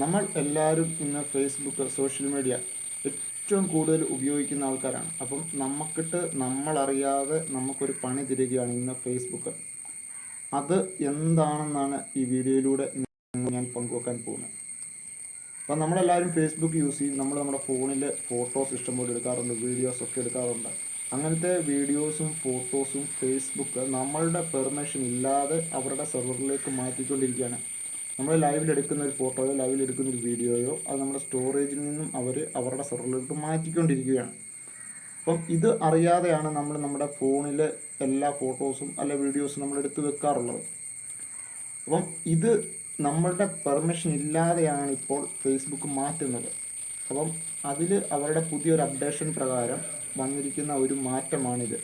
നമ്മൾ എല്ലാവരും ഇന്ന് ഫേസ്ബുക്ക് സോഷ്യൽ മീഡിയ ഏറ്റവും കൂടുതൽ ഉപയോഗിക്കുന്ന ആൾക്കാരാണ്. അപ്പം നമുക്കിട്ട് നമ്മളറിയാതെ നമുക്കൊരു പണി തരികയാണ് ഇന്ന് ഫേസ്ബുക്ക് അത് എന്താണെന്നാണ് ഈ വീഡിയോയിലൂടെ ഞാൻ പങ്കുവെക്കാൻ പോകുന്നത്. അപ്പം നമ്മളെല്ലാവരും ഫേസ്ബുക്ക് യൂസ് ചെയ്യും. നമ്മൾ നമ്മുടെ ഫോണിൽ ഫോട്ടോസ് ഇഷ്ടംപോലെ എടുക്കാറുണ്ട് വീഡിയോസ് ഒക്കെ എടുക്കാറുണ്ട്. അങ്ങനത്തെ വീഡിയോസും ഫോട്ടോസും ഫേസ്ബുക്ക് നമ്മളുടെ പെർമിഷൻ ഇല്ലാതെ അവരുടെ സെർവറിലേക്ക് മാറ്റിക്കൊണ്ടിരിക്കുകയാണ്. നമ്മൾ ലൈവിൽ എടുക്കുന്ന ഒരു ഫോട്ടോയോ ലൈവിൽ എടുക്കുന്ന ഒരു വീഡിയോയോ അത് നമ്മുടെ സ്റ്റോറേജിൽ നിന്നും അവർ അവരുടെ സെർവറിലേക്ക് മാറ്റിക്കൊണ്ടിരിക്കുകയാണ്. അപ്പം ഇത് അറിയാതെയാണ് നമ്മൾ നമ്മുടെ ഫോണിലെ എല്ലാ ഫോട്ടോസും അല്ല വീഡിയോസും നമ്മൾ എടുത്തു വെക്കാറുള്ളത്. അപ്പം ഇത് നമ്മളുടെ പെർമിഷൻ ഇല്ലാതെയാണ് ഇപ്പോൾ ഫേസ്ബുക്ക് മാറ്റുന്നത്. അപ്പം അതിൽ അവരുടെ പുതിയൊരു അപ്ഡേഷൻ പ്രകാരം വന്നിരിക്കുന്ന ഒരു മാറ്റമാണിത്.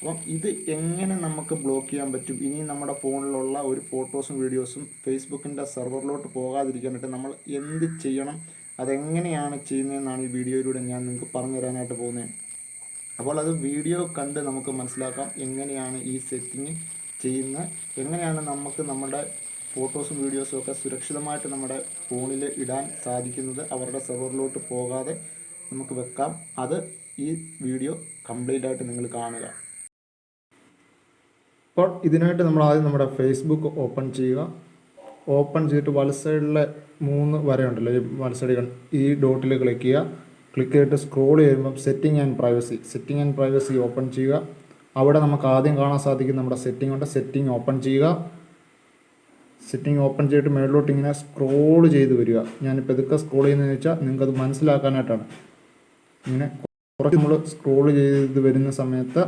അപ്പം ഇത് എങ്ങനെ നമുക്ക് ബ്ലോക്ക് ചെയ്യാൻ പറ്റും? ഇനി നമ്മുടെ ഫോണിലുള്ള ഒരു ഫോട്ടോസും വീഡിയോസും ഫേസ്ബുക്കിന്റെ സെർവറിലോട്ട് പോകാതിരിക്കാനായിട്ട് നമ്മൾ എന്ത് ചെയ്യണം? അതെങ്ങനെയാണ് ചെയ്യുന്നതെന്നാണ് ഈ വീഡിയോയിലൂടെ ഞാൻ നിങ്ങൾക്ക് പറഞ്ഞു തരാനായിട്ട് പോകുന്നത്. അപ്പോൾ അത് വീഡിയോ കണ്ട് നമുക്ക് മനസ്സിലാക്കാം എങ്ങനെയാണ് ഈ സെറ്റിങ് ചെയ്യുന്നത്. എങ്ങനെയാണ് നമുക്ക് നമ്മുടെ ഫോട്ടോസും വീഡിയോസും ഒക്കെ സുരക്ഷിതമായിട്ട് നമ്മുടെ ഫോണിൽ ഇടാൻ സാധിക്കുന്നത്? അവരുടെ സെർവറിലോട്ട് പോകാതെ നമുക്ക് വെക്കാം. അത് ഈ വീഡിയോ കംപ്ലീറ്റ് ആയിട്ട് നിങ്ങൾ കാണുക. അപ്പോൾ ഇതിനായിട്ട് നമ്മൾ ആദ്യം നമ്മുടെ ഫേസ്ബുക്ക് ഓപ്പൺ ചെയ്യുക. ഓപ്പൺ ചെയ്തിട്ട് വല സൈഡിലെ മൂന്ന് വരയുണ്ടല്ലോ. ഈ വല സൈഡിൽ ഈ ഡോട്ടിൽ ക്ലിക്ക് ചെയ്യുക. ക്ലിക്ക് ചെയ്തിട്ട് സ്ക്രോൾ ചെയ്യുമ്പം setting and privacy setting and privacy open ചെയ്യുക. അവിടെ നമുക്ക് ആദ്യം കാണാൻ സാധിക്കും നമ്മുടെ സെറ്റിംഗ് ഉണ്ട്. സെറ്റിംഗ് ഓപ്പൺ ചെയ്യുക. സെറ്റിംഗ് ഓപ്പൺ ചെയ്തിട്ട് മേളിലോട്ട് ഇങ്ങനെ സ്ക്രോൾ ചെയ്ത് വരിക. ഞാനിപ്പോൾ ഇതൊക്കെ സ്ക്രോൾ ചെയ്യുന്നതെന്ന് വെച്ചാൽ നിങ്ങൾക്കത് മനസ്സിലാക്കാനായിട്ടാണ്. ഇങ്ങനെ കുറച്ച് നമ്മൾ സ്ക്രോൾ ചെയ്ത് വരുന്ന സമയത്ത്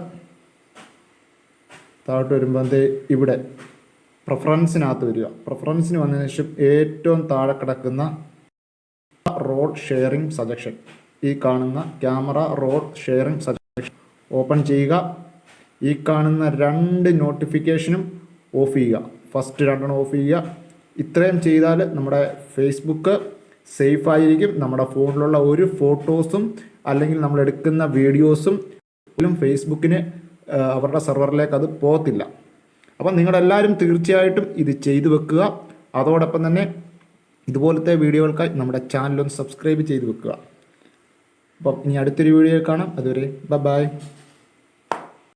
താഴോട്ട് വരുമ്പോൾ എന്ത്? ഇവിടെ. പ്രിഫറൻസിനകത്ത് വരിക. പ്രിഫറൻസിന് വന്നതിന് ശേഷം ഏറ്റവും താഴെ കിടക്കുന്ന റോഡ് ഷെയറിംഗ് സജക്ഷൻ ഈ കാണുന്ന camera road sharing suggestion open ചെയ്യുക. ഈ കാണുന്ന രണ്ട് നോട്ടിഫിക്കേഷനും ഓഫ് ചെയ്യുക. ഫസ്റ്റ് രണ്ടെണ്ണം ഓഫ് ചെയ്യുക. ഇത്രയും ചെയ്താൽ നമ്മുടെ ഫേസ്ബുക്ക് സേഫ് ആയിരിക്കും. നമ്മുടെ ഫോണിലുള്ള ഒരു ഫോട്ടോസും അല്ലെങ്കിൽ നമ്മൾ എടുക്കുന്ന വീഡിയോസും ഫേസ്ബുക്കിന് അവരുടെ സെർവറിലേക്ക് അത് പോകത്തില്ല. അപ്പം നിങ്ങളെല്ലാവരും തീർച്ചയായിട്ടും ഇത് ചെയ്തു വെക്കുക. അതോടൊപ്പം തന്നെ ഇതുപോലത്തെ വീഡിയോകൾക്കായി നമ്മുടെ ചാനലൊന്ന് സബ്സ്ക്രൈബ് ചെയ്ത് വെക്കുക. അപ്പം ഇനി അടുത്തൊരു വീഡിയോ കാണാം. അതുവരെ ബൈ.